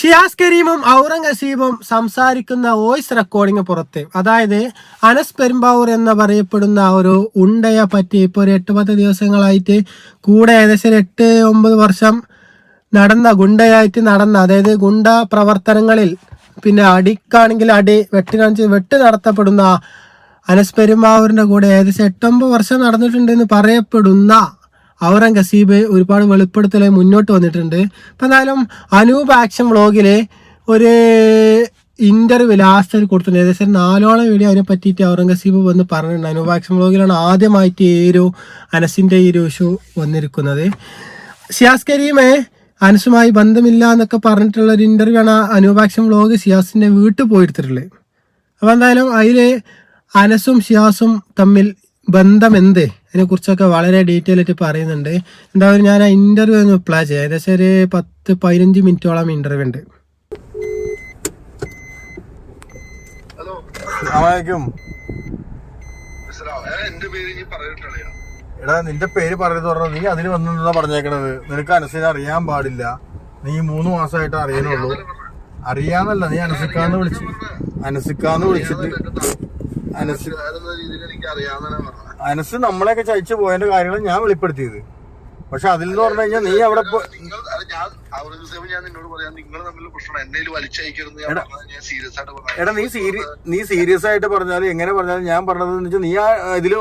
ഷിയാസ് കരീമും ഔറംഗസീബും സംസാരിക്കുന്ന voice recording പുറത്ത്. അതായത് അനസ് പെരുമ്പാവൂർ എന്ന് പറയപ്പെടുന്ന ഒരു ഉണ്ടയെ പറ്റി ഇപ്പോൾ ഒരു എട്ട് പത്ത് ദിവസങ്ങളായിട്ട് കൂടെ ഏകദേശം എട്ട് ഒമ്പത് വർഷം നടന്ന ഗുണ്ടയായിട്ട് നടന്ന അതായത് ഗുണ്ട പ്രവർത്തനങ്ങളിൽ പിന്നെ അടിക്കാണെങ്കിൽ അടി വെട്ടിനാണെങ്കിൽ വെട്ട് നടത്തപ്പെടുന്ന അനസ് പെരുമ്പാവൂരിന്റെ കൂടെ ഏകദേശം എട്ടൊമ്പത് വർഷം നടന്നിട്ടുണ്ടെന്ന് പറയപ്പെടുന്ന ഔറംഗസീബ് ഒരുപാട് വെളിപ്പെടുത്തൽ മുന്നോട്ട് വന്നിട്ടുണ്ട്. അപ്പം എന്തായാലും അനൂപ് ആക്ഷൻ വ്ളോഗിൽ ഒരു ഇന്റർവ്യൂ ലാസ്റ്റ് കൊടുത്തിട്ടുണ്ട്. ഏകദേശം നാലോളം വീഡിയോ അതിനെ പറ്റിയിട്ട് ഔറംഗസീബ് വന്ന് പറഞ്ഞിട്ടുണ്ട്. അനൂപ് ആക്ഷൻ വ്ളോഗിലാണ് ആദ്യമായിട്ട് ഈ ഒരു അനസിന്റെ ഈ ഒരു ഇഷ്യൂ വന്നിരിക്കുന്നത്. ഷിയാസ് കരീമേ അനസുമായി ബന്ധമില്ല എന്നൊക്കെ പറഞ്ഞിട്ടുള്ള ഒരു ഇന്റർവ്യൂ ആണ് അനൂപ് ആക്ഷൻ വ്ളോഗ് ഷിയാസിന്റെ വീട്ടിൽ പോയെടുത്തിട്ടുള്ളത്. അപ്പോൾ എന്തായാലും അതിൽ അനസും ഷിയാസും തമ്മിൽ ബന്ധം എന്ത് അതിനെ വളരെ ഡീറ്റെയിൽ ആയിട്ട് പറയുന്നുണ്ട് എന്തായാലും ഞാൻ ആ ഇന്റർവ്യൂ ഒന്ന് അപ്ലൈ ചെയ്യാം ഏകദേശം ഒരു പത്ത് പതിനഞ്ച് മിനിറ്റോളം ഇന്റർവ്യൂ ഉണ്ട് എടാ നിന്റെ പേര് പറയുന്നത് പറഞ്ഞു നീ അതിന് വന്നെന്നാ പറഞ്ഞേക്കണത് നിനക്ക് അനുസരിച്ച് അറിയാൻ പാടില്ല നീ മൂന്ന് മാസമായിട്ട് അറിയാനുള്ളൂ അറിയാന്നല്ല നീ അനുസിക്കാന്ന് വിളിച്ചു അനുസിക്കാന്ന് വിളിച്ചിട്ട് അനസ് അനസ് നമ്മളെയൊക്കെ ചതിച്ചു പോയതിന്റെ കാര്യങ്ങൾ ഞാൻ വെളിപ്പെടുത്തിയത്. പക്ഷെ അതിൽ നിന്ന് പറഞ്ഞു കഴിഞ്ഞാൽ നീ അവിടെ എടാ നീ സീരി നീ സീരിയസ് ആയിട്ട് പറഞ്ഞാലും എങ്ങനെ പറഞ്ഞാലും ഞാൻ പറഞ്ഞത് വെച്ചാൽ നീ ആ ഇതിൽ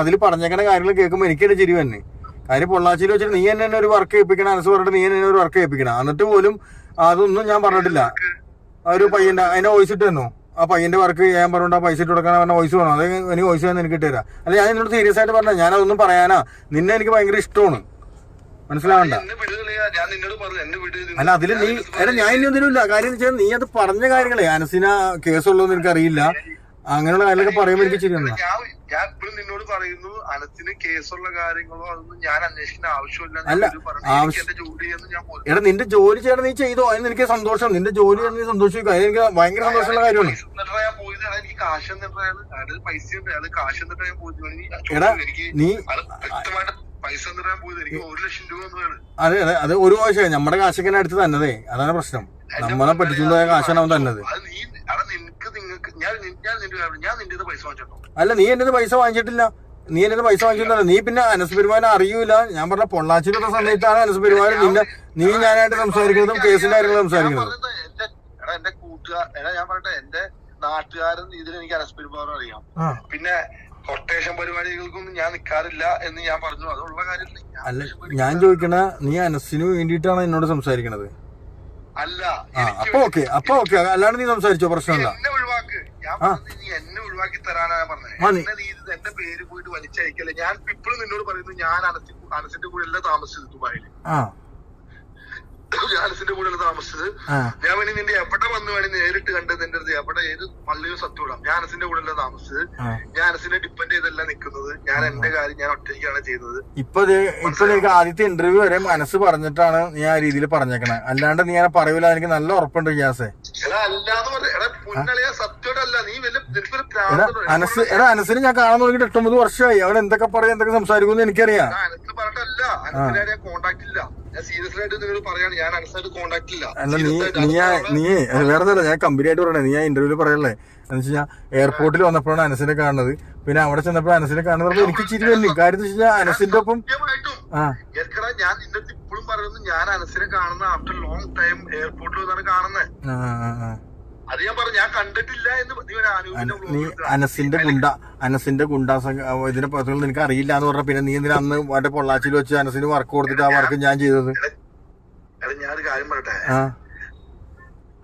അതിൽ പറഞ്ഞേക്കണ കാര്യങ്ങൾ കേൾക്കുമ്പോൾ എനിക്ക് തന്നെ ചിരി തന്നെ കാര്യം പൊള്ളാച്ചിയിൽ വെച്ചിട്ട് നീ എന്നെ ഒരു വർക്ക് ഏൽപ്പിക്കണം അനസ് പറഞ്ഞിട്ട് നീ എന്നെ ഒരു വർക്ക് ഏൽപ്പിക്കണം. എന്നിട്ട് പോലും അതൊന്നും ഞാൻ പറഞ്ഞിട്ടില്ല. ഒരു പയ്യന്റെ അതിന്റെ വോയിസ് ഇട്ട് തന്നു? ആ പയ്യന്റെ വർക്ക് ചെയ്യാൻ പറഞ്ഞിട്ട് ആ പൈസ ഇട്ട് കൊടുക്കാൻ പറഞ്ഞ വോയിസ് വേണം? അത് എനിക്ക് വോയിസ് വേണം എനിക്ക് ഇട്ടുതരാം. അല്ല ഞാൻ എന്നോട് സീരിയസ് ആയിട്ട് പറഞ്ഞ ഞാൻ അതൊന്നും പറയാനാ. നിന്നെ എനിക്ക് ഭയങ്കര ഇഷ്ടമാണ്. മനസ്സിലാവണ്ട? എന്നെ എന്നെ അല്ല അതിൽ നീ എടാ ഞാൻ ഇനി ഒന്നിനുമില്ല കാര്യം എന്ന് വെച്ചാൽ നീ അത് പറഞ്ഞ കാര്യങ്ങളെ. അനസിന കേസുള്ളതെന്ന് എനിക്ക് അറിയില്ല അങ്ങനെയുള്ള കാര്യങ്ങളൊക്കെ പറയുമ്പോൾ എനിക്ക് ശരി ഞാൻ ഞാൻ ഇപ്പോഴും നിന്നോട് പറയുന്നു അനത്തിന് കേസുള്ള കാര്യങ്ങളോ അതൊന്നും ഞാൻ അന്വേഷിക്കേണ്ട ആവശ്യമില്ല. എടാ നിന്റെ ജോലി ചെയ്യണം നീ ചെയ്തോ? അതിന് എനിക്ക് സന്തോഷം. നിന്റെ ജോലി ചെയ്യണം നീ സന്തോഷിക്കും. അതിന് എനിക്ക് ഭയങ്കര സന്തോഷമുള്ള കാര്യമാണ്. എന്നിട്ടാ പോയത്. എനിക്ക് കാശ് എന്നിട്ടാണ് അയാൾ പൈസ ഉണ്ട് പോയി കാശ് എന്നിട്ടാ ഞാൻ പോയത്. എടാ, നീ അത് വ്യക്തമായിട്ട് പൈസ തരാൻ പോയത് എനിക്ക് ഒരു ലക്ഷം രൂപ അതെ അതെ അത് ഒരു ആവശ്യം നമ്മുടെ കാശൊക്കെ അടുത്ത് തന്നതേ? അതാണ് പ്രശ്നം. നമ്മളെ പഠിക്കുന്നതായ കാശാണ് അവൻ തന്നത്. അല്ല നീ എന്റെ പൈസ വാങ്ങിച്ചിട്ടില്ല. നീ എന്റെ പൈസ വാങ്ങിച്ചിട്ടില്ല നീ പിന്നെ അനസ് പെരുമാനെ അറിയൂല. ഞാൻ പറഞ്ഞ പൊള്ളാച്ചിലുള്ള സമയത്താണ് അനസ് പെരുമാൻ നിന്റെ നീ ഞാനായിട്ട് സംസാരിക്കുന്നതും കേസിന്റെ കാര്യങ്ങളും സംസാരിക്കുന്നത്. എന്റെ കൂട്ടുകാർ ഞാൻ പറയട്ടെ. എന്റെ നാട്ടുകാരൻ ഇതിൽ എനിക്ക് അനസ് പെരുമാറും അറിയാം. പിന്നെ കൊട്ടേഷൻ പരിപാടികൾക്കൊന്നും ഞാൻ നിൽക്കാറില്ല എന്ന് ഞാൻ പറഞ്ഞു. അതുള്ള കാര്യമില്ല. അല്ല ഞാൻ ചോദിക്കണ നീ അനസിനു വേണ്ടിയിട്ടാണ് എന്നോട് സംസാരിക്കണത്? അല്ല അപ്പൊ ഓക്കെ അപ്പൊ ഓക്കെ. അല്ലാണ്ട് നീ സംസാരിച്ചോ? പ്രശ്നമില്ല. എന്നെ ഒഴിവാക്ക്. ഞാൻ നീ എന്നെ ഒഴിവാക്കി തരാനാ ഞാൻ പറഞ്ഞത്. എന്നെ നീ ഇത് എന്റെ പേര് പോയിട്ട് വലിച്ചയക്കല്ലേ. ഞാൻ ഇപ്പോഴും നിന്നോട് പറയുന്നു ഞാൻ അനസി അനസിന്റെ കൂടെ അല്ല താമസിച്ചത് ദുബായിൽ ആ. ഞാൻ അനസിന്റെ കൂടെ അല്ല താമസിച്ചത് ഞാൻ വേണി നിന്റെ എവിടെ വന്ന് വേണി നേരിട്ട് കണ്ടത് എവിടെ ഏത് പള്ളിയും സത്യം ഇടാം. ഞാൻ അനസിന്റെ കൂടെ അല്ല താമസിച്ചത് ഞാൻ അനസിനെ ഡിപ്പെൻഡ് ചെയ്തല്ല നിൽക്കുന്നത്. ഞാൻ എന്റെ കാര്യം ഞാൻ ഒറ്റയ്ക്കാണ് ചെയ്യുന്നത്. ഇപ്പൊ ഇപ്പൊ ആദ്യത്തെ ഇന്റർവ്യൂ വരെ മനസ്സ് പറഞ്ഞിട്ടാണ് നീ ആ രീതിയിൽ പറഞ്ഞേക്കണേ. അല്ലാണ്ട് നീ അങ്ങനെ പറയൂല. എനിക്ക് നല്ല ഉറപ്പുണ്ട് ഗ്യാസേ അനസ് എടാ അനസിന് ഞാൻ കാണാൻ തുടങ്ങിയിട്ട് എട്ടൊമ്പത് വർഷമായി. അവിടെ എന്തൊക്കെ പറയും എന്തൊക്കെ സംസാരിക്കുമെന്ന് എനിക്കറിയാം. കോണ്ടാക്ട് ഇല്ല. അല്ല നീ നീ നീ വേറെ ഞാൻ കമ്പനി ആയിട്ട് പറയണേ നീ ആ ഇന്റർവ്യൂൽ പറയല്ലേ? എന്ന് വെച്ചാൽ എയർപോർട്ടിൽ വന്നപ്പോഴാണ് അനസിനെ കാണുന്നത്. പിന്നെ അവിടെ ചെന്നപ്പോൾ അനസിനെ കാണുന്നത്. എനിക്ക് ചിരി വന്നു കാര്യം എന്ന് വെച്ച് കഴിഞ്ഞാൽ അനസിന്റെ ഒപ്പം ഞാൻ ഇപ്പോഴും പറയുന്നു ഞാൻ അനസിനെ കാണുന്ന ആഫ്റ്റർ ലോങ് ടൈം എയർപോർട്ടിൽ വന്നാണ് കാണുന്നത്. ആ, ആ, ആ. അത് ഞാൻ പറഞ്ഞു ഞാൻ കണ്ടിട്ടില്ല എന്ന് നീ അനസിന്റെ ഗുണ്ട അനസിന്റെ ഗുണ്ടാ ഇതിന്റെ ഇതിനെ പറ്റിയുള്ള നിനക്ക് അറിയില്ല എന്ന് പറഞ്ഞ പിന്നെ നീ എന്തിനാ അന്ന് മറ്റേ പൊള്ളാച്ചിയിൽ വെച്ച് അനസിന് വർക്ക് കൊടുത്തിട്ട് ആ വർക്ക് ഞാൻ ചെയ്തത്? ഞാനൊരു കാര്യം പറയട്ടെ?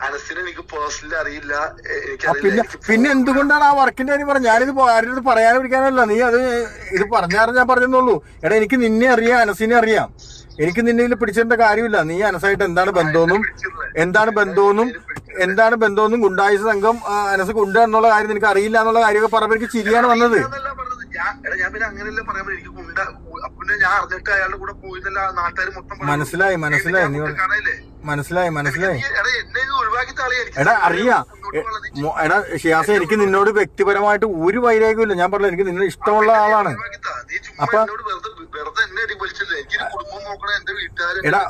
അനസിനെ എനിക്ക് പേഴ്സണലി അറിയില്ല പിന്നെ പിന്നെ എന്തുകൊണ്ടാണ് ആ വർക്കിന്റെ കാര്യം പറഞ്ഞത്? ഞാനിത് ആരുടെ പറയാനും പിടിക്കാനല്ല നീ അത് ഇത് പറഞ്ഞാറ് ഞാൻ പറഞ്ഞെന്നുള്ളൂ എടാ എനിക്ക് നിന്നെ അറിയാം അനസിനെ അറിയാം. എനിക്ക് നിന്നെ ഇതിൽ പിടിച്ചിട്ട കാര്യമില്ല. നീ അനസായിട്ട് എന്താണ് ബന്ധമെന്നും എന്താണ് ബന്ധമെന്നും എന്താണ് ബന്ധമെന്നും ഗുണ്ടായുസ സംഘം അനസ് ഗുണ്ട എന്നുള്ള കാര്യം നിനക്ക് അറിയില്ല എന്നുള്ള കാര്യമൊക്കെ പറഞ്ഞപ്പോൾ എനിക്ക് ചിരിയാണ് വന്നത്. മനസ്സിലായി മനസ്സിലായി. നീ? മനസ്സിലായി മനസ്സിലായി. എടാ അറിയാ. എടാ ഷിയാസ എനിക്ക് നിന്നോട് വ്യക്തിപരമായിട്ട് ഒരു വൈരാഗ്യമില്ല ഞാൻ പറഞ്ഞു എനിക്ക് നിന്നെ ഇഷ്ടമുള്ള ആളാണ്. അപ്പൊ- എടാ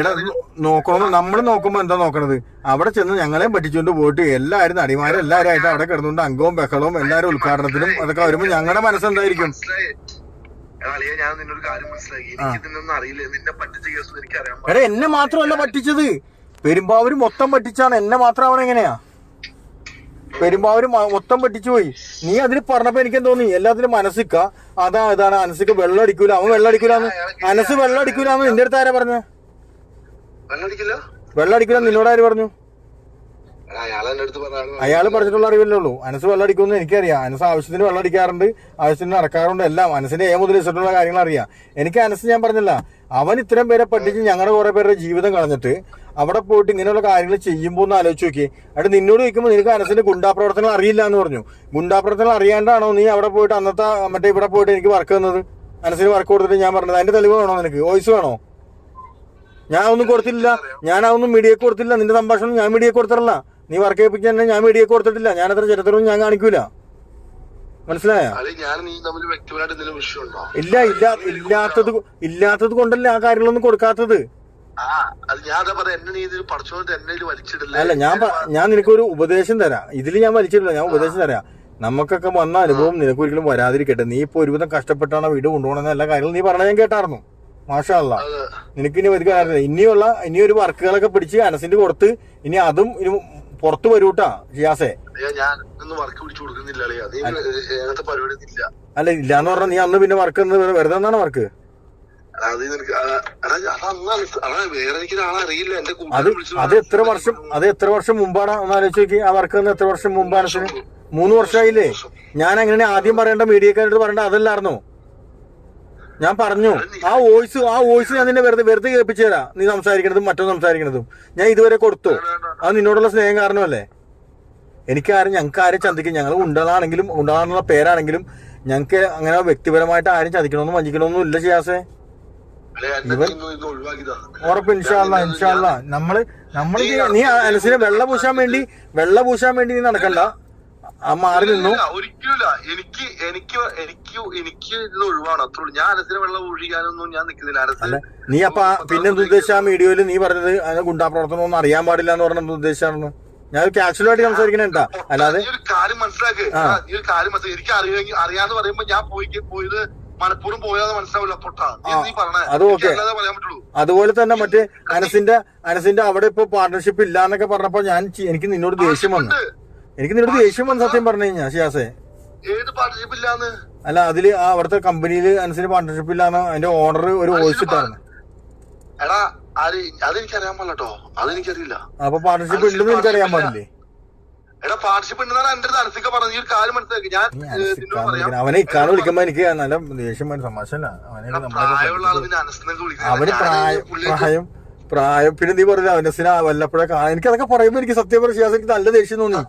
എടാ നോക്കണോ? നമ്മൾ നോക്കുമ്പോ എന്താ നോക്കണത്? അവിടെ ചെന്ന് ഞങ്ങളെയും പറ്റിച്ചുകൊണ്ട് പോയിട്ട് എല്ലാരും നടിമാരും എല്ലാവരും ആയിട്ട് അവിടെ കിടന്നുകൊണ്ട് അംഗവും ബഹളവും എല്ലാവരും ഉദ്ഘാടനത്തിനും അതൊക്കെ വരുമ്പോ ഞങ്ങളുടെ മനസ്സെന്തായിരിക്കും? ഞാൻ നിന്നൊരു കാര്യം മനസ്സിലാക്കി എനിക്ക് ഇതിനൊന്നും അറിയില്ല. നിന്നെ പറ്റിച്ച കേസ് എനിക്ക് അറിയാൻ എടാ എന്നെ മാത്രമല്ല പറ്റിച്ചത്. പെരുമ്പാവൂര് മൊത്തം പറ്റിച്ചാണ് എന്നെ മാത്രം അവിടെ എങ്ങനെയാ? പെരുമ്പാവൂര് അവർ മൊത്തം പറ്റിച്ചു പോയി. നീ അതിന് പറഞ്ഞപ്പോ എനിക്ക് തോന്നി? എല്ലാത്തിനും മനസ്സിക്ക. അതാ ഇതാണ് അനസിക്ക് വെള്ളം അടിക്കൂല. അവൻ വെള്ളം അടിക്കൂലെന്ന് അനസ് വെള്ളം അടിക്കൂലെന്ന് നിന്റെ അടുത്ത് ആരാ പറഞ്ഞ? വെള്ളം അടിക്കൂല നിന്നോട് ആര് പറഞ്ഞു? അയാൾ പറഞ്ഞിട്ടുള്ള അറിവില്ലേ ഉള്ളൂ. അനസ് വെള്ളം അടിക്കുമെന്ന് എനിക്കറിയാം. അനസ് ആവശ്യത്തിന് വെള്ളം അടിക്കാറുണ്ട്. ആവശ്യത്തിന് നടക്കാറുണ്ട്. എല്ലാം അനസിന്റെ ഏ മുതൽ ഇഷ്ടമുള്ള കാര്യങ്ങൾ അറിയാം. എനിക്ക് അനസ് ഞാൻ പറഞ്ഞില്ല. അവൻ ഇത്രയും പേരെ പഠിച്ച് ഞങ്ങളുടെ കുറെ പേരുടെ ജീവിതം കളഞ്ഞിട്ട് അവിടെ പോയിട്ട് ഇങ്ങനെയുള്ള കാര്യങ്ങൾ ചെയ്യുമ്പോൾ ഒന്ന് ആലോചിച്ച് നോക്കി അവിടെ നിന്നോട് ചോദിക്കുമ്പോൾ നിനക്ക് അനസിന്റെ ഗുണ്ടാപ്രവർത്തനം അറിയില്ല എന്ന് പറഞ്ഞു. ഗുണ്ടാപ്രവർത്തനം അറിയാണ്ടാണോ നീ അവിടെ പോയിട്ട് അന്നത്തെ മറ്റേ ഇവിടെ പോയിട്ട് എനിക്ക് വർക്ക് തന്നത്? അനസിന് വർക്ക് കൊടുത്തിട്ട് ഞാൻ പറഞ്ഞത്. അതിന്റെ തെളിവ് വേണോ നിനക്ക്? വോയിസ് വേണോ? ഞാൻ ഒന്നും കൊടുത്തില്ല ഞാൻ അതൊന്നും മീഡിയക്ക് കൊടുത്തില്ല നിന്റെ സംഭാഷണം ഞാൻ മീഡിയക്ക് കൊടുത്തിട്ടില്ല. നീ വർക്ക് ചെയ്യിപ്പിക്കാൻ ഞാൻ മീഡിയക്ക് കൊടുത്തിട്ടില്ല. ഞാൻ അത്ര ചരിത്രവും ഞാൻ കാണിക്കൂല. മനസ്സിലായോ? ഇല്ല ഇല്ല ഇല്ലാത്തത് ഇല്ലാത്തത് കൊണ്ടല്ല ആ കാര്യങ്ങളൊന്നും കൊടുക്കാത്തത്. അല്ല ഞാൻ ഞാൻ നിനക്കൊരു ഉപദേശം തരാം. ഇതിൽ ഞാൻ വലിച്ചിട്ടില്ല ഞാൻ ഉപദേശം തരാം. നമുക്കൊക്കെ വന്ന അനുഭവം നിനക്ക് ഒരിക്കലും വരാതിരിക്കട്ടെ. നീ ഇപ്പൊ ഒരുവിധം കഷ്ടപ്പെട്ടാണ് വീട് കൊണ്ടുപോകണമെന്ന എല്ലാ കാര്യങ്ങളും നീ പറഞ്ഞ ഞാൻ കേട്ടായിരുന്നു മാഷാ അല്ലാ അത്. നിനക്ക് ഇനി ഒരു കാര്യമില്ല. ഇനിയുള്ള ഇനിയൊരു വർക്കുകളൊക്കെ പിടിച്ച് അനസിന്റെ കൊടുത്ത് ഇനി അതും ഇനി പുറത്ത് വരൂട്ടാ ജിയാസെ. ഞാൻ ഒന്നും വർക്ക് പിടിച്ചു കൊടുക്കുന്നില്ല അങ്ങനത്തെ പരിപാടി ഇല്ല അല്ല ഇല്ലാന്ന് പറഞ്ഞാൽ നീ അന്ന് പിന്നെ വർക്ക് വെറുതെ എന്നാണ് വർക്ക് അത് എത്ര വർഷം അത് എത്ര വർഷം മുമ്പാണ്? ആലോചിച്ച് നോക്കി. ആ വർക്ക് എത്ര വർഷം മുമ്പാണ്? മൂന്ന് വർഷമായില്ലേ ഞാൻ അങ്ങനെ ആദ്യം പറയേണ്ട മീഡിയക്കാരോട് പറയേണ്ട അതല്ലായിരുന്നോ? ഞാൻ പറഞ്ഞു. ആ വോയിസ് ആ വോയിസ് ഞാൻ നിന്നെ വെറുതെ വെറുതെ കേൾപ്പിച്ചു തരാം നീ സംസാരിക്കണതും മറ്റോ സംസാരിക്കണതും. ഞാൻ ഇതുവരെ കൊടുത്തു. അത് നിന്നോടുള്ള സ്നേഹം കാരണമല്ലേ? എനിക്ക് ആരും ഞങ്ങൾക്ക് ആരും ചന്തിക്കും ഞങ്ങൾ ഉണ്ടളാണെങ്കിലും ഉണ്ടാകാനുള്ള പേരാണെങ്കിലും ഞങ്ങൾക്ക് അങ്ങനെ വ്യക്തിപരമായിട്ട് ആരും ചതിക്കണമെന്നും വഞ്ചിക്കണമെന്നും ഇല്ല ചെയ്യാസേ ഉറപ്പ് ഇൻഷാല്ല ഇൻഷാല്ല നമ്മൾ നമ്മൾ നീ അനസിനെ വെള്ള പൂശാൻ വേണ്ടി വെള്ള പൂശാൻ വേണ്ടി നീ നടക്കണ്ട. ആ മാറി നിന്നു. ഇല്ല, എനിക്ക് എനിക്ക് എനിക്ക് എനിക്ക് ഇത് ഒഴിവാണ്. അത്രേ ഞാൻ അരസിന് വെള്ളം ഒഴിക്കാനൊന്നും ഞാൻ നിൽക്കുന്നില്ല. അനസ് നീ അപ്പൊ പിന്നെ ഉദ്ദേശിച്ച ആ വീഡിയോയിൽ നീ പറഞ്ഞത്? അതിന്റെ ഗുണ്ടാ പ്രവർത്തനം ഒന്നും അറിയാൻ പാടില്ല എന്ന് പറഞ്ഞ ഉദ്ദേശിച്ചാണെന്ന് ഞാൻ കാഷ്വലായിട്ട് സംസാരിക്കണേട്ടാ അല്ലാതെ നീ ഒരു കാര്യം മനസ്സിലാക്ക്. നീ ഒരു കാര്യം മനസ്സിലാക്കി. എനിക്ക് അറിയാമെങ്കിൽ അറിയാന്ന് പറയുമ്പോ ഞാൻ പോയി പോയത് മലപ്പുറം പോയാന്ന് മനസ്സിലാവില്ല. പൊട്ടാ. നീ പറഞ്ഞേ. അത് ഓക്കെ പറയാൻ പറ്റുള്ളൂ. അതുപോലെ തന്നെ മറ്റേ അനസിന്റെ അനസിന്റെ അവിടെ ഇപ്പൊ പാർട്ണർഷിപ്പ് ഇല്ല എന്നൊക്കെ പറഞ്ഞപ്പോ ഞാൻ എനിക്ക് നിന്നോട് ദേഷ്യം വന്നു. എനിക്ക് നിന്നോട് ദേഷ്യം വന്ന സത്യം പറഞ്ഞു കഴിഞ്ഞാ ഷിയാസെ. ഏത് പാർട്ട്ണർഷിപ്പ് ഇല്ലാന്ന്? അല്ല അതിൽ ആ അവിടുത്തെ കമ്പനിയിൽ അനുസരിച്ച് പാർട്ണർഷിപ്പ് ഇല്ലാന്ന് അതിന്റെ ഓണർ ഒരു വോയിസ് ഇട്ടായിരുന്നു എടാ ആര് അതെനിക്ക് അറിയാൻ പാടില്ലട്ടോ അതെനിക്കറിയില്ല. അപ്പൊ പാർട്ണർഷിപ്പ് ഉണ്ടെന്ന് എനിക്ക് അറിയാൻ പാടില്ലേ? എടാ ഉണ്ടെന്നാണ് എന്റെ അനസിക്ക ഈ കാര്യം മനസ്സിലാക്കി. ഞാൻ അവനെ ഇക്കാണ് വിളിക്കുമ്പോ എനിക്ക് നല്ല ദേഷ്യം സമാശല്ല അവനെ പ്രായം പ്രായം പിന്നെ നീ പറഞ്ഞ അവനസിനാ വല്ലപ്പോഴേ കാണാൻ എനിക്ക് അതൊക്കെ പറയുമ്പോ എനിക്ക് സത്യം പറഞ്ഞ എനിക്ക് നല്ല ദേഷ്യം തോന്നി.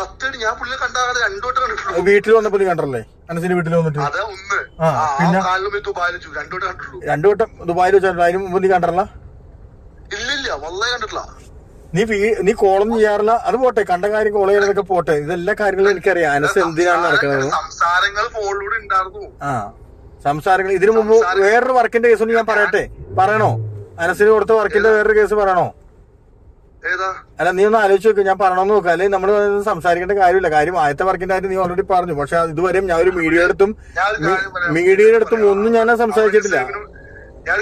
സത്യമായിട്ടും ഞാൻ പുള്ളിയെ കണ്ടിട്ടുള്ളൂ. വീട്ടിൽ വന്നപ്പോ നീ കണ്ടല്ലേ? അനസിന്റെ വീട്ടിൽ വന്നിട്ട്? അതാ ഒന്ന്. ആ, ആ പിന്നെ? കാലിലും ദുബായിൽ വെച്ചു. രണ്ടു വട്ടം കണ്ടിട്ടുള്ളൂ. രണ്ടു വട്ടം ദുബായിൽ വെച്ചാൽ അതിന് മുമ്പ് നീ കണ്ടല്ല ഇല്ലില്ല വല്ലാതെ കണ്ടിട്ടില്ല. നീ വീ- നീ കോളൊന്നും ചെയ്യാറില്ല. അത് പോട്ടെ കണ്ട കാര്യം കോൾ ചെയ്യാനൊക്കെ പോട്ടെ. ഇതെല്ലാ കാര്യങ്ങളും എനിക്കറിയാം അനസ് എന്തിനാണ് നടക്കുന്നത് സംസാരങ്ങൾ ഫോണിലൂടെ ഉണ്ടായിരുന്നു. ആ സംസാരങ്ങൾ ഇതിനു മുമ്പ് വേറൊരു വർക്കിന്റെ കേസ് ഒന്ന് ഞാൻ പറയട്ടെ? പറയണോ? അനസിന് കൊടുത്ത വർക്കിന്റെ വേറൊരു കേസ് പറയണോ? അല്ല നീ ഒന്ന് ആലോചിച്ച് നോക്ക്. ഞാൻ പറയണമെന്ന് അല്ലെങ്കിൽ നമ്മൾ സംസാരിക്കേണ്ട കാര്യമില്ല. കാര്യം ആദ്യത്തെ വർക്കിന്റെ കാര്യം നീ ഓൾറെഡി പറഞ്ഞു. പക്ഷെ ഇതുവരെയും ഞാൻ ഒരു മീഡിയയുടെ അടുത്തും. മീഡിയയുടെ അടുത്തും ഒന്നും ഞാൻ സംസാരിച്ചിട്ടില്ല. ഞാൻ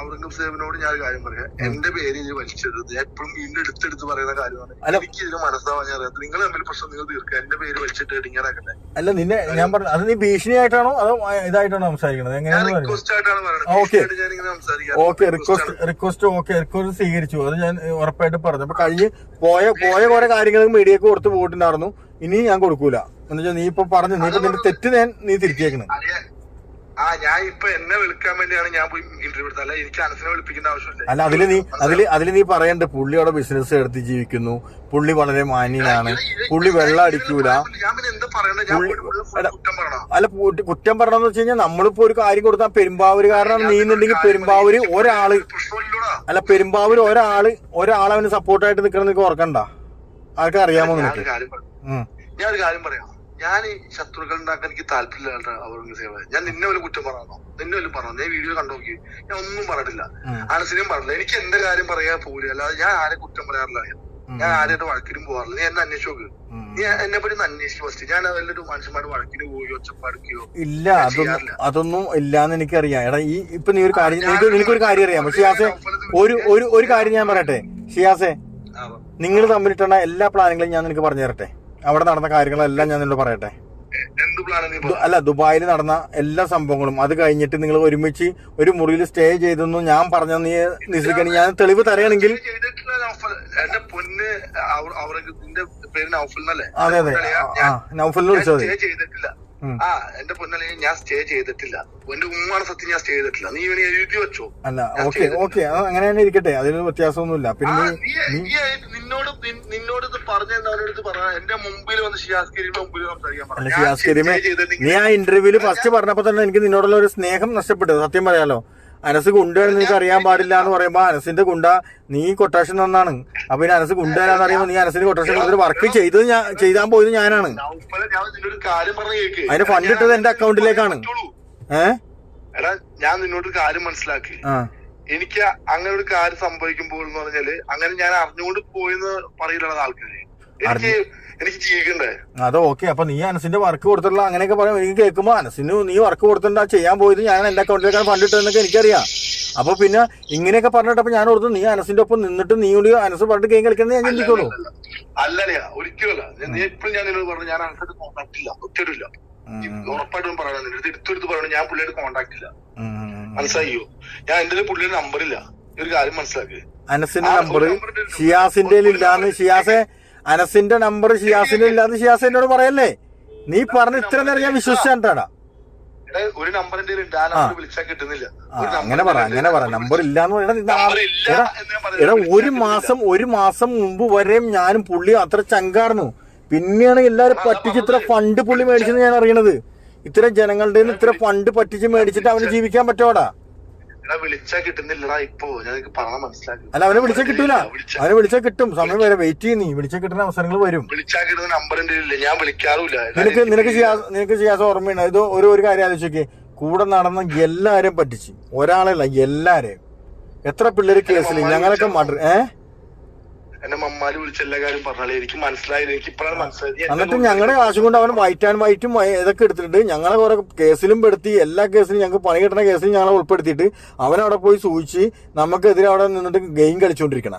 ഔറംഗസേബിനോട് ഞാൻ ഒരു കാര്യം പറയാം. എന്റെ പേര് ഇനി വലിച്ചെടുത്ത് ഞാൻ എപ്പോഴും വീണ്ടും എടുത്തെടുത്ത് പറയുന്ന കാര്യമാണ്. എനിക്ക് ഇതിന് മനസ്സിലാവാൻ അറിയാത്ത നിങ്ങൾ തമ്മിൽ പ്രശ്നം നിങ്ങൾ തീർക്കുക. എന്റെ പേര് വലിച്ചിട്ട് ഇടിങ്ങാറാക്കട്ടെ. അല്ല നിന്നെ ഞാൻ പറഞ്ഞു അത് നീ ഭീഷണിയായിട്ടാണോ അതോ ഇതായിട്ടാണോ സംസാരിക്കുന്നത്? ഞാൻ റിക്വസ്റ്റ് ആയിട്ടാണ് പറയുന്നത് okay. Request request okay request സ്വീകരിച്ചു. അത് ഞാൻ ഉറപ്പായിട്ട് പറഞ്ഞു. അപ്പൊ കഴിഞ്ഞ് പോയ പോയ കുറെ കാര്യങ്ങൾ മീഡിയക്ക് കൊടുത്ത് പോയിട്ടുണ്ടായിരുന്നു. ഇനി ഞാൻ കൊടുക്കൂല. എന്നുവെച്ചാൽ നീ ഇപ്പൊ പറഞ്ഞു. നീ ഇപ്പൊ നിന്റെ തെറ്റ് ഞാൻ നീ തിരിച്ചേക്കണേ ആ ഞാൻ ഇപ്പൊ എന്നെ വിളിക്കാൻ വേണ്ടിയാണ് ഞാൻ പോയി ഇന്റർവ്യൂ എടുത്തത്. അല്ല എനിക്ക് അനസിനെ വിളിപ്പിക്കുന്ന ആവശ്യമില്ല. അല്ല അതിൽ നീ അതിൽ അതിൽ നീ പറയണ്ട പുള്ളിയുടെ ബിസിനസ് എടുത്ത് ജീവിക്കുന്നു. പുള്ളി വളരെ മാന്യനാണ്. പുള്ളി വെള്ളം അടിക്കൂല. ഞാൻ പിന്നെ എന്താ പറയണത്? ഞാൻ പോയിട്ട് full. കുറ്റം പറയണോ. അല്ല പു- കുറ്റം പറയണമെന്ന് വെച്ച് കഴിഞ്ഞാൽ നമ്മളിപ്പോ ഒരു കാര്യം കൊടുത്താൽ നീ നീന്നുണ്ടെങ്കിൽ പെരുമ്പാവൂര് ഒരാൾ പ്രശ്നമില്ലടാ. അല്ല പെരുമ്പാവൂര് ഒരാൾ ഒരാൾ അവന് സപ്പോർട്ടായിട്ട് നിൽക്കണം നിനക്ക് ഓർക്കണ്ട. ആർക്കും അറിയാമോ ഞാൻ നിനക്ക്? ഒരു കാര്യം പറയാം ഉം. ഞാൻ ഒരു കാര്യം പറയാം. ഞാൻ ഈ ശത്രുക്കൾ ഉണ്ടാക്കാൻ എനിക്ക് താല്പര്യമില്ല ഔറംഗസേബ്. ഞാൻ നിന്നെ വല്ല കുറ്റം പറഞ്ഞോ? നിന്നെ ഒരു പറഞ്ഞു? ഞാൻ വീഡിയോ കണ്ടു നോക്കി. ഞാൻ ഒന്നും പറഞ്ഞില്ല. അനസിനും പറഞ്ഞില്ല എനിക്ക് എന്റെ കാര്യം പറയാൻ പോലും അല്ലാതെ ഞാൻ ആരെ കുറ്റം പറയാറില്ല. ഞാൻ ആരെയായിട്ട് വഴക്കിനും പോകാറില്ല. നീ എന്നെ അന്വേഷിച്ചു നോക്ക്. നീ എന്നെ പറ്റി ഒന്ന് അന്വേഷിച്ച് ഫസ്റ്റ് ഞാൻ വല്ലൊരു മനുഷ്യന്മാരുടെ വഴക്കിന് പോയി ഒച്ചപ്പാടുക്കയോ ഇല്ല അതൊന്നും ഇല്ലാന്ന് എനിക്കറിയാം. എടാ ഈ ഇപ്പൊ നീ ഒരു കാര്യം എനിക്കൊരു കാര്യം അറിയാം. ഷിയാസെ ഒരു ഒരു ഒരു കാര്യം ഞാൻ പറയട്ടെ. ഷിയാസെ നിങ്ങൾ തമ്മിലിട്ടുള്ള എല്ലാ പ്ലാനുകളും ഞാൻ നിനക്ക് പറഞ്ഞു തരട്ടെ. അവിടെ നടന്ന കാര്യങ്ങളെല്ലാം ഞാൻ നിന്നോട് പറയട്ടെ. അല്ല ദുബായിൽ നടന്ന എല്ലാ സംഭവങ്ങളും അത് കഴിഞ്ഞിട്ട് നിങ്ങൾ ഒരുമിച്ച് ഒരു മുറിയിൽ സ്റ്റേ ചെയ്തെന്ന് ഞാൻ പറഞ്ഞ നീ നിശ്ചയിക്കണി ഞാൻ തെളിവ് തരണെങ്കിൽ അതെ അതെ. നൗഫലിനെ വിളിച്ചത്. ആ എന്റെ പൊന്നല്ലേ ഞാൻ സ്റ്റേ ചെയ്തിട്ടില്ല. എന്റെ ഉമ്മാണ് സത്യം ഞാൻ സ്റ്റേ ചെയ്തിട്ടില്ല. നീ ഇവനെ എഴുതി വെച്ചോ? അല്ല ഓക്കെ ഓക്കെ അങ്ങനെ തന്നെ ഇരിക്കട്ടെ. അതിന് വ്യത്യാസമൊന്നുമില്ല. പിന്നെ നിന്നോട് നിന്നോട് ഇത് പറഞ്ഞ അവനടുത്ത് പറഞ്ഞ എന്റെ മുമ്പിൽ വന്ന് ഷിയാസ് കരീമിന്റെ മുമ്പിൽ സംസാരിക്കാൻ പറഞ്ഞു. ഷിയാസ് കരീമെ നീ ആ ഇന്റർവ്യൂൽ ഫസ്റ്റ് പറഞ്ഞപ്പോ തന്നെ എനിക്ക് നിന്നോടുള്ള ഒരു സ്നേഹം നഷ്ടപ്പെട്ടു. സത്യം പറയാലോ. അനസ് ഗുണ്ടാണെന്ന് നിനക്ക് അറിയാൻ പാടില്ല എന്ന് പറയുമ്പോ അനസിന്റെ ഗുണ്ട നീ കൊട്ടേഷൻ തന്നാണ് അപ്പൊ ഇനി അനസ് ഗുണ്ടാന്ന് അറിയുമ്പോ നീ അനസിന്റെ കൊട്ടേഷൻ കൊടുത്തിട്ട് വർക്ക് ചെയ്തത് ഞാൻ ചെയ്താൻ പോയത് ഞാനാണ്. അതിന്റെ ഒരു അതിന് ഫണ്ട് ഇട്ടത് എന്റെ അക്കൗണ്ടിലേക്കാണ് ഏ? എടാ ഞാൻ നിന്നോട് ഒരു കാര്യം മനസ്സിലാക്കി. എനിക്ക് അങ്ങനെ ഒരു കാര്യം സംഭവിക്കുമ്പോൾ എന്ന് പറഞ്ഞാൽ അങ്ങനെ ഞാൻ അറിഞ്ഞുകൊണ്ട് പോയെന്ന് പറയില്ല ആൾക്കാര്. എനിക്ക് ജീവിക്കണ്ടേ അത് ഓക്കെ അപ്പൊ നീ അനസിന്റെ വർക്ക് കൊടുത്തിട്ടുള്ള അങ്ങനെയൊക്കെ പറയാം എനിക്ക് കേൾക്കുമ്പോ അനസിന് നീ വർക്ക് കൊടുത്തിട്ടാ ചെയ്യാൻ പോയത് ഞാൻ എന്റെ അക്കൗണ്ടിലേക്കാണ് ഫണ്ട് ഇട്ടതെന്നൊക്കെ എനിക്കറിയാം. അപ്പൊ പിന്നെ ഇങ്ങനെയൊക്കെ പറഞ്ഞിട്ടപ്പോ ഞാൻ ഓർത്തു നീ അനസിന്റെ ഒപ്പം നിന്നിട്ട് നീ കൂടി അനസ് പറഞ്ഞിട്ട് ഗെയിം കളിക്കുന്നത് ഞാൻ ചിന്തിക്കുള്ളൂ. അല്ലല്ല ഒരിക്കലല്ല നീ ഇപ്പോഴും ഞാൻ നിന്നോട് പറഞ്ഞു ഞാൻ അനസിന്റെ കോൺടാക്ട് ഇല്ല. ഒറ്റയില്ല ഉറപ്പായിട്ടും പറയണം നിന്റെ എടുത്തെടുത്ത് പറയണം ഞാൻ പുള്ളിയുടെ കോൺടാക്ട് ഇല്ല. മനസ്സിലായോ? ഞാൻ എന്റെ പുള്ളിയുടെ നമ്പർ ഇല്ല. ഒരു കാര്യം മനസ്സിലാക്കി. അനസിന്റെ നമ്പർ ഷിയാസിന്റെ ഇല്ലാന്ന് ഷിയാസെ അനസിന്റെ നമ്പർ ഷിയാസിന്റെ ഇല്ലാന്ന് ഷിയാസ് എന്നോട് പറയല്ലേ? നീ പറഞ്ഞ ഇത്ര നേരം ഞാൻ വിശ്വസിച്ചാണ്ടാടാ ഒരു നമ്പർ വിളിച്ചാൽ കിട്ടുന്നില്ല. അങ്ങനെ പറ അങ്ങനെ പറ. നമ്പർ ഇല്ലാന്ന് പറയണ എടാ ഒരു മാസം ഒരു മാസം മുമ്പ് വരെയും ഞാനും പുള്ളി അത്ര ചങ്കാർന്നു. പിന്നെയാണ് എല്ലാരും പറ്റിച്ച് ഇത്ര ഫണ്ട് പുള്ളി മേടിച്ചെന്ന് ഞാൻ അറിയണത്. ഇത്ര ജനങ്ങളുടെ ഇത്ര ഫണ്ട് പറ്റിച്ച് മേടിച്ചിട്ട് അവന് ജീവിക്കാൻ പറ്റോടാ അല്ല അവനെ വിളിച്ചാൽ കിട്ടൂല. വിളിച്ചാ അവനെ വിളിച്ചാൽ കിട്ടും. സമയം വരെ വെയിറ്റ് ചെയ്യുന്നു. വിളിച്ചാൽ കിട്ടുന്ന അവസരങ്ങൾ വരും. വിളിച്ചാൽ കിട്ടുന്ന നമ്പർ ഞാൻ വിളിക്കാറില്ല നിനക്ക് നിനക്ക് ചെയ്യാ- നിനക്ക് ചെയ്യാത്ത ഓർമ്മയാണ് ഇത് ഒരു ഒരു കാര്യം ആലോചിക്കേ കൂടെ നടന്ന എല്ലാരെയും പറ്റിച്ചു. ഒരാളല്ല എല്ലാരെയും. എത്ര പിള്ളേര് കേസിൽ ഞങ്ങളൊക്കെ മർഡർ ഏ? എന്റെ മമ്മാര് വിളിച്ച എല്ലാ കാര്യം പറഞ്ഞാലേ എനിക്ക് മനസ്സിലായില്ല. എനിക്ക് ഇപ്പോഴാണ് മനസ്സിലായി എന്നിട്ട് ഞങ്ങളുടെ കാശ് കൊണ്ട് അവൻ വൈറ്റ് ആൻഡ് വൈറ്റും ഇതൊക്കെ എടുത്തിട്ട് ഞങ്ങളെ കുറെ കേസിലും പെടുത്തി എല്ലാ കേസിലും ഞങ്ങൾക്ക് പണി കിട്ടുന്ന കേസിലും ഞങ്ങളെ ഉൾപ്പെടുത്തിയിട്ട് അവനവിടെ അവിടെ പോയി സൂചിച്ച് നമുക്കെതിരെ അവിടെ നിന്നിട്ട് ഗെയിം കളിച്ചോണ്ടിരിക്കണ.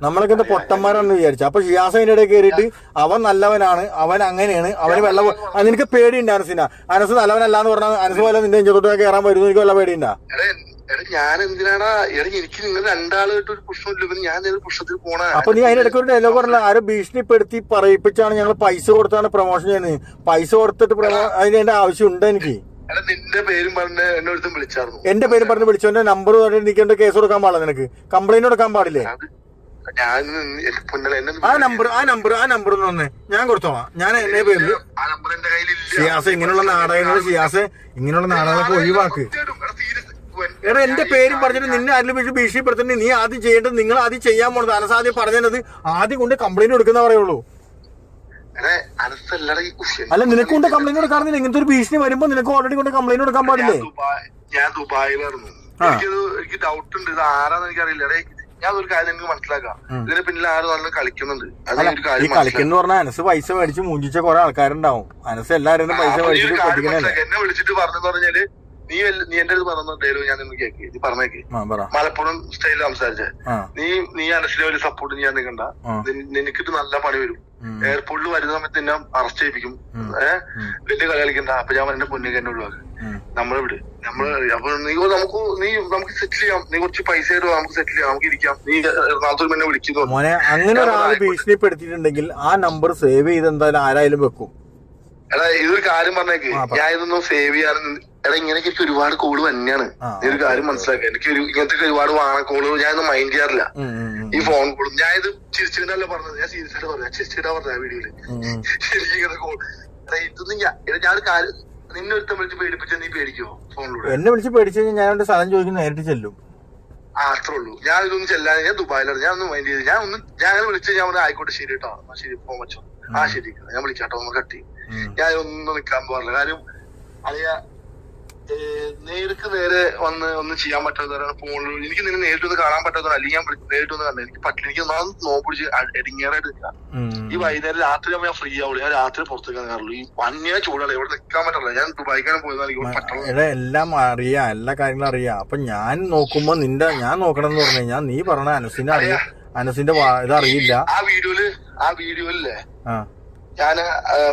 നമ്മളൊക്കെ എന്താ പൊട്ടന്മാരാണെന്ന് വിചാരിച്ചു. അപ്പൊ ഷിയാസ് അതിന്റെ ഇടയിൽ കയറിയിട്ട് അവൻ നല്ലവനാണ് അവൻ അങ്ങനെയാണ് അവന് വെള്ള നിനക്ക് പേടിയുണ്ട് അനസിന. അനസ് നല്ലവനല്ല എന്ന് പറഞ്ഞാൽ അനസ് പോലെ നിന്റെ ഇഞ്ചത്തോട്ട് കയറാൻ വരുന്നു എനിക്ക് വല്ല പേടിയുണ്ടാ? എടാ ഞാൻ എന്തിനാടാ എടാ എനിക്ക് നിങ്ങൾ രണ്ടാളായിട്ട് ഒരു പ്രശ്നമില്ല. പിന്നെ ഞാൻ ഏത് പ്രശ്നത്തിൽ പോണ? അപ്പൊ നീ അതിനിടയ്ക്ക് ഒരു ഡയലോഗ് പറഞ്ഞില്ല. ആരും ഭീഷണിപ്പെടുത്തി പറയിപ്പിച്ചാണ് ഞങ്ങൾ പൈസ കൊടുത്താണ് പ്രൊമോഷൻ ചെയ്യുന്നത്. പൈസ കൊടുത്തിട്ട് അതിന്റെ അതിന് എന്റെ ആവശ്യം ഉണ്ട് എനിക്ക് നിന്റെ പേരും പറഞ്ഞ് എന്നെ ഒരുത്തും വിളിച്ചായിരുന്നു എന്റെ പേര് പറഞ്ഞ് വിളിച്ചോന്റെ നമ്പർ പറഞ്ഞിട്ട് എനിക്ക് എന്റെ കേസ് കൊടുക്കാൻ പാടില്ല നിനക്ക്. കംപ്ലൈന്റ് കൊടുക്കാൻ പാടില്ലേ? ഞാൻ എന്റെ എന്നെ ആ നമ്പർ ആ നമ്പർ ആ നമ്പർ ഒന്ന് ഞാൻ കൊടുത്തോളാം ഞാൻ എന്റെ പേരിൽ എന്റെ ഷിയാസ് ഇങ്ങനെയുള്ള നാടകങ്ങൾ ഷിയാസ് ഇങ്ങനെയുള്ള നാടകങ്ങളൊക്കെ ഒഴിവാക്ക്. എടാ. എന്റെ പേരും പറഞ്ഞിട്ട് നിന്നെ ആരെങ്കിലും വിളിച്ച് ഭീഷണിപ്പെടുത്തുന്നത് നീ ആദ്യം ചെയ്യേണ്ടത് നിങ്ങൾ ആദ്യം ചെയ്യാൻ പോണത്. അനസാദ്യം പറഞ്ഞത് ആദ്യം കൊണ്ട് കംപ്ലൈന്റ് കൊടുക്കുന്ന പറയുള്ളൂ. അല്ല നിനക്ക് കൊണ്ട് കംപ്ലൈന്റ് കൊടുക്കാറില്ല ഇങ്ങനത്തെ ഒരു ഭീഷണി വരുമ്പോ നിനക്ക് ഓൾറെഡി കൊണ്ട് കംപ്ലൈന്റ് കൊടുക്കാൻ പാടില്ലേ? ഞാൻ ദുബായിലായിരുന്നു. എനിക്കത് എനിക്ക് ഡൗട്ട് ഉണ്ട്. ഇത് ആരാന്ന് എനിക്ക് എടേ ഞാൻ ഒരു കാര്യം എനിക്ക് മനസ്സിലാക്കാം. ഇതിന് പിന്നിൽ ആരും നല്ല കളിക്കുന്നുണ്ട്? അതെ കളിക്കുന്നു ഈ പറഞ്ഞാൽ അനസ് പൈസ മേടിച്ച് മൂഞ്ചിച്ച കുറെ ആൾക്കാരുണ്ടാവും. അനസ് എല്ലാരും പൈസ മേടിച്ചിട്ട്. എന്നെ വിളിച്ചിട്ട് പറഞ്ഞെന്ന് പറഞ്ഞാൽ നീ നീ എന്റെ അടുത്ത് പറഞ്ഞ ഡയലോഗ് ഞാൻ നിന്ന് കേക്ക്. നീ പറഞ്ഞേക്ക് മലപ്പുറം സ്റ്റൈലിൽ സംസാരിച്ചേ. നീ നീ അനശ്വര വലിയ സപ്പോർട്ട് ഞാൻ നിൽക്കണ്ട. നിനക്കിട്ട് നല്ല പണി വരും. എയർപോർട്ടിൽ വരുന്ന സമയത്ത് എന്നെ അറസ്റ്റ് ചെയ്യിപ്പിക്കും. ഏഹ്. വലിയ കളി കളിക്കണ്ട. അപ്പൊ ഞാൻ എന്റെ പൊന്നിക്ക് എന്നെ ഒഴിവാക്കും. നമ്മളിവിടെ നമ്മളെ അപ്പൊ നീ നമുക്ക് നീ നമുക്ക് സെറ്റിൽ ചെയ്യാം. നീ കുറച്ച് പൈസ തരുമോ നമുക്ക് സെറ്റിൽ ചെയ്യാം. നമുക്ക് ഇരിക്കാം. നീ എറണാകുളത്ത് എന്നെ വിളിക്കുന്നു. മോനെ അങ്ങനെ ഒരാൾ ഭീഷണിപ്പെടുത്തിയിട്ടുണ്ടെങ്കിൽ ആ നമ്പർ സേവ് ചെയ്ത് എന്തായാലും ആരായാലും വെക്കും. എടാ ഇതൊരു കാര്യം പറഞ്ഞേക്ക്. ഞാൻ ഇതൊന്നും സേവ് ചെയ്യാൻ എടാ ഇങ്ങനെയൊക്കെ എനിക്ക് ഒരുപാട് കോൾ തന്നെയാണ് നീ ഒരു കാര്യം മനസ്സിലാക്കുക എനിക്ക് ഒരു ഇങ്ങനത്തെ ഒരുപാട് വാണ കോൾ ഞാൻ മൈൻഡ് ചെയ്യാറില്ല. ഈ ഫോൺ കോളും ഞാൻ ഇത് ചിരിച്ചിട്ടല്ല പറഞ്ഞത്? ഞാൻ സീരിയസ് ആയിട്ട് പറഞ്ഞു ചിരിച്ചിട്ടാ പറഞ്ഞ വീഡിയോയിൽ. എനിക്ക് ഇങ്ങനെ കോൾ ഇതൊന്നും ഞാൻ ഞാൻ കാര്യം നിന്നെ ഒരുത്തം വിളിച്ച് പേടിപ്പിച്ച നീ പേടിക്കോ ഫോണിലൂടെ എന്നെ വിളിച്ച് പേടിച്ചു കഴിഞ്ഞാൽ ഞാൻ സ്ഥലം ചോദിക്കും നേരിട്ട് ചെല്ലും. ആ അത്രേ ഉള്ളൂ. ഞാൻ ഇതൊന്നും ചെല്ലാൻ ഞാൻ ദുബായിലാണ്. ഞാൻ ഒന്നും മൈൻഡ് ചെയ്ത് ഞാൻ ഒന്ന് ഞാൻ അങ്ങനെ വിളിച്ച് ഞാൻ പറഞ്ഞു ആയിക്കോട്ടെ ശരി കേട്ടോ ശരി പോകാൻ പറ്റും ആ ശരി ഞാൻ വിളിക്കാട്ടോ ഒന്ന് കട്ടി. ഞാൻ ഒന്നും നിക്കാൻ പോകാറില്ല. കാര്യം അറിയാ നേർക്ക് നേരെ വന്ന് ഒന്നും ചെയ്യാൻ പറ്റാത്തവരാണ് ഫോണിൽ എനിക്ക് നിന്നെ നേരിട്ട് ഒന്ന് കാണാൻ പറ്റാത്തവർ അല്ലെങ്കിൽ ഞാൻ നേരിട്ട് ഒന്ന് കണ്ടു എനിക്ക് പറ്റില്ല. എനിക്ക് ഒന്നാമത് നോപ്പിടിച്ച് എടിങ്ങേറായിട്ട് നിൽക്കാം ഈ വൈകുന്നേരം രാത്രി ആകുമ്പോൾ ഞാൻ ഫ്രീ ആവുള്ളൂ. ഞാൻ രാത്രി പുറത്തേക്ക് കയറുള്ളൂ ഈ വന്യ ചൂടാണ്. ഇവിടെ നിൽക്കാൻ പറ്റില്ല ഞാൻ ദുബായിക്കാണ് പോയതാണ് എനിക്ക് എടാ എല്ലാം അറിയാം. എല്ലാ കാര്യങ്ങളും അറിയാം. അപ്പൊ ഞാൻ നോക്കുമ്പോ നിന്റെ ഞാൻ നോക്കണം എന്ന് പറഞ്ഞു കഴിഞ്ഞാൽ നീ പറഞ്ഞ അനസിനെ അറിയാം അനസിന്റെ ഇത് അറിയില്ല. ആ വീഡിയോയിൽ ആ വീഡിയോയിലേ ഞാൻ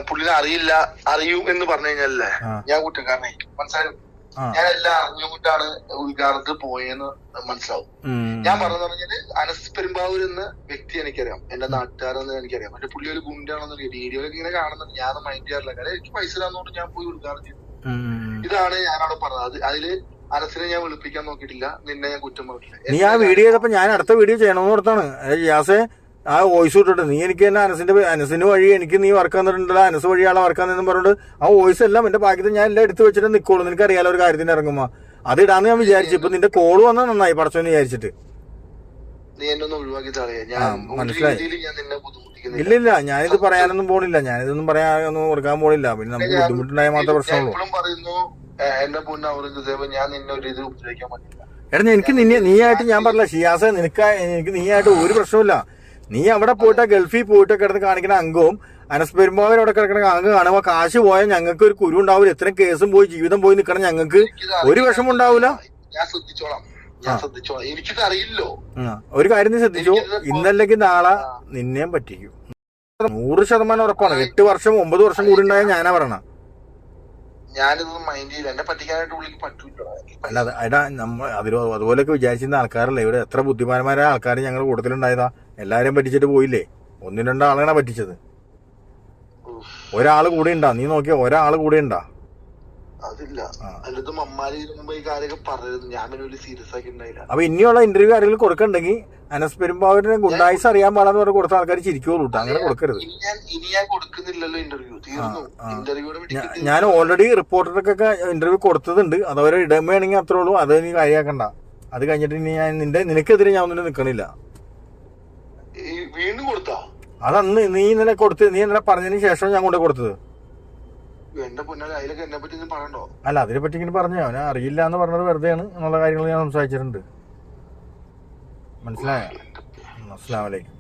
പുള്ളിനെ അറിയില്ല. അറിയൂ എന്ന് പറഞ്ഞു കഴിഞ്ഞാലേ ഞാൻ കുറ്റക്കാരനായി മനസ്സിലായി. ഞാൻ എല്ലാം അറിഞ്ഞുകൊണ്ടാണ് ഉദ്ഘാടനത്തിൽ പോയെന്ന് മനസ്സിലാവും. ഞാൻ പറഞ്ഞു പറഞ്ഞാൽ അനസ് പെരുമ്പാവൂർ എന്ന വ്യക്തി എനിക്കറിയാം. എന്റെ നാട്ടുകാരെന്ന് എനിക്കറിയാം. എന്റെ പുള്ളി ഒരു ഗുണ്ടാണെന്ന് എനിക്ക് വീഡിയോയിലൊക്കെ ഇങ്ങനെ കാണുന്നുണ്ട് ഞാൻ മൈൻഡ് ചെയ്യാറില്ല. കാര്യം എനിക്ക് പൈസ തന്നോണ്ട് ഞാൻ പോയി ഉദ്ഘാടനം ചെയ്തു. ഇതാണ് ഞാനവിടെ പറഞ്ഞത്. അത് അതിൽ അനസിനെ ഞാൻ വിളിപ്പിക്കാൻ നോക്കിയിട്ടില്ല. നിന്നെ ഞാൻ കുറ്റം പറഞ്ഞില്ല നീ ആ വീഡിയോ ചെയ്തപ്പോ ഞാൻ അടുത്ത വീഡിയോ ചെയ്യണമെന്ന് ഓർത്താണ്. ജിയാസെ ആ വോയിസ് വിട്ടിട്ട് നീ എനിക്ക് തന്നെ അനസിന്റെ അനസിന് വഴി എനിക്ക് നീ വർക്ക് തന്നിട്ടുണ്ടല്ലോ അനസ് വഴി ആളെ വർക്ക് തന്നെന്ന് പറഞ്ഞിട്ട് ആ വോയിസ് എല്ലാം എന്റെ പാക്കത്തിൽ ഞാൻ എല്ലാം എടുത്തു വെച്ചിട്ട് നിൽക്കുള്ളൂ നിനക്ക് അറിയാലോ ഒരു കാര്യത്തിന് ഇറങ്ങുമ്പോ. അത് ഇടാന്ന് ഞാൻ വിചാരിച്ചു. ഇപ്പൊ നിന്റെ കോൾ വന്നാൽ നന്നായി പടച്ചോന്ന് വിചാരിച്ചിട്ട്. മനസ്സിലായി. ഇല്ല ഇല്ല ഞാനിത് പറയാനൊന്നും പോണില്ല. ഞാനിതൊന്നും പറയാനൊന്നും കൊടുക്കാൻ പോണില്ല. പിന്നെ നമുക്ക് ബുദ്ധിമുട്ടുണ്ടായ മാത്രമേ പ്രശ്നമുള്ളൂ. എന്റെ പൊന്ന ഔറംഗസേബ് ഞാൻ നിന്നെ ഒരു ഇത് ഉപദ്രവിക്കാൻ പറ്റില്ല. എടാ എനിക്ക് നിന്നെ നീയായിട്ട് ഞാൻ പറഞ്ഞില്ല. ഷിയാസ് നിനക്ക് എനിക്ക് നീയായിട്ട് ഒരു പ്രശ്നമില്ല നീ അവിടെ പോയിട്ട് ഗൾഫിൽ പോയിട്ട് കിടന്ന് കാണിക്കുന്ന അംഗവും അനസ് പെരുമ്പാവൂർ അവിടെ കിടക്കുന്ന അംഗം കാണുമ്പോ കാശ് പോയാൽ ഞങ്ങൾക്ക് ഒരു കുരു ഉണ്ടാവില്ല. എത്ര കേസും പോയി ജീവിതം പോയി നിൽക്കണം ഞങ്ങൾക്ക് ഒരു. വിഷമം ഉണ്ടാവില്ല. ഞാൻ ശ്രദ്ധിച്ചോളാം. ഞാൻ ശ്രദ്ധിച്ചോളാം. എനിക്കിത് അറിയില്ലോ ഒരു കാര്യം നീ ശ്രദ്ധിച്ചു? ഇന്നല്ലെങ്കിൽ നാളെ നിന്നെയും പറ്റിക്കും. നൂറ് ശതമാനം ഉറപ്പാണ്. എട്ട് വർഷം ഒമ്പത് വർഷം കൂടി ഉണ്ടായാൽ ഞാനാ പറയണ. ഞാനിതൊന്നും മൈൻഡ് ചെയ്യില്ല. എന്നെ പറ്റിക്കാനായിട്ട് എടാ നമ്മ അതിലോ അതുപോലെയൊക്കെ വിചാരിച്ചിരുന്ന ആൾക്കാരല്ലേ? ഇവിടെ എത്ര ബുദ്ധിമാന്മാരായ ആൾക്കാർ ഞങ്ങൾ കൂടുതലുണ്ടായതാ എല്ലാരെയും പറ്റിച്ചിട്ട് പോയില്ലേ? ഒന്നും രണ്ടാളാണ് പറ്റിച്ചത്. ഒരാൾ ഒരാൾ കൂടെ ഉണ്ടാ. നീ നോക്കിയ ഒരാൾ കൂടെ ഉണ്ടാ. അതില്ല. ഈ കാര്യമൊക്കെ പറയരുത്. ഞാൻ പിന്നെ സീരിയസ് ആക്കി ഉണ്ടായില്ല. അപ്പൊ ഇനിയുള്ള ഇന്റർവ്യൂ ആരെങ്കിലും കൊടുക്കണ്ടെങ്കിൽ അനസ് പെരുമ്പാവൂരിനെ ഗുണ്ടായിസ് അറിയാൻ പാടാന്ന് പറഞ്ഞ് കൊടുത്ത ആൾക്കാർ ചിരിക്കുള്ളൂ അങ്ങനെ കൊടുക്കരുത്. ഇനി ഞാൻ കൊടുക്കുന്നില്ലല്ലോ ഇന്റർവ്യൂ തീർന്നു. ഇന്റർവ്യൂടെ ഞാൻ ഓൾറെഡി റിപ്പോർട്ടർക്കൊക്കെ ഇന്റർവ്യൂ കൊടുത്തതുണ്ട്. അത് അതവരെ ഇടമയാണെങ്കിൽ അത്രേ ഉള്ളൂ. അത് നീ കാര്യമാക്കണ്ട അത് കഴിഞ്ഞിട്ട് ഇനി ഞാൻ നിന്റെ നിനക്കെതിരെ ഞാൻ ഒന്നിനും നിൽക്കണില്ല വീണ്ടും കൊടുത്താ? അതന്ന് നീ ഇന്നലെ കൊടുത്ത് നീ ഇന്നലെ പറഞ്ഞതിന് ശേഷം ഞാൻ കൊണ്ട് കൊടുത്തത്. എന്റെ പൊന്നാലെ അതിലൊക്കെ എന്നെ പറ്റി പറയണ്ടോ? അല്ല അതിനെ പറ്റി ഇങ്ങനെ പറഞ്ഞു. അവനെ അറിയില്ല എന്ന് പറഞ്ഞത് വെറുതെയാണ് എന്നുള്ള കാര്യങ്ങൾ ഞാൻ സംസാരിച്ചിട്ടുണ്ട്. മനസ്സിലായോ? അസ്സലാമലൈക്കും